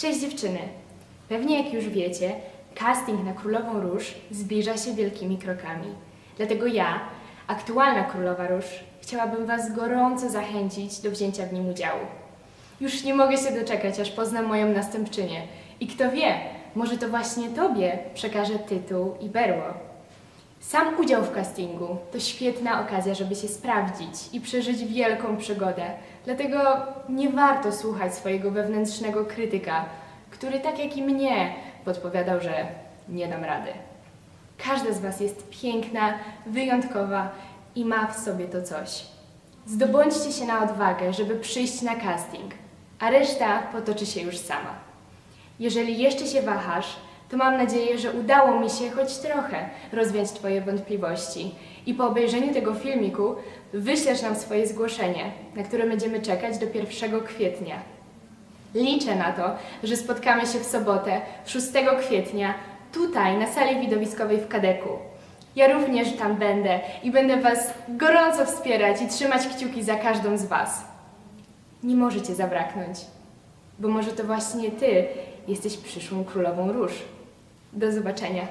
Cześć dziewczyny! Pewnie jak już wiecie, casting na Królową Róż zbliża się wielkimi krokami. Dlatego ja, aktualna Królowa Róż, chciałabym Was gorąco zachęcić do wzięcia w nim udziału. Już nie mogę się doczekać, aż poznam moją następczynię. I kto wie, może to właśnie Tobie przekażę tytuł i berło. Sam udział w castingu to świetna okazja, żeby się sprawdzić i przeżyć wielką przygodę. Dlatego nie warto słuchać swojego wewnętrznego krytyka, który tak jak i mnie podpowiadał, że nie dam rady. Każda z Was jest piękna, wyjątkowa i ma w sobie to coś. Zdobądźcie się na odwagę, żeby przyjść na casting, a reszta potoczy się już sama. Jeżeli jeszcze się wahasz, to mam nadzieję, że udało mi się choć trochę rozwiać Twoje wątpliwości i po obejrzeniu tego filmiku wyślesz nam swoje zgłoszenie, na które będziemy czekać do 1 kwietnia. Liczę na to, że spotkamy się w sobotę, 6 kwietnia, tutaj na sali widowiskowej w Kadeku. Ja również tam będę i będę Was gorąco wspierać i trzymać kciuki za każdą z Was. Nie możecie zabraknąć, bo może to właśnie Ty jesteś przyszłą królową róż. Do zobaczenia.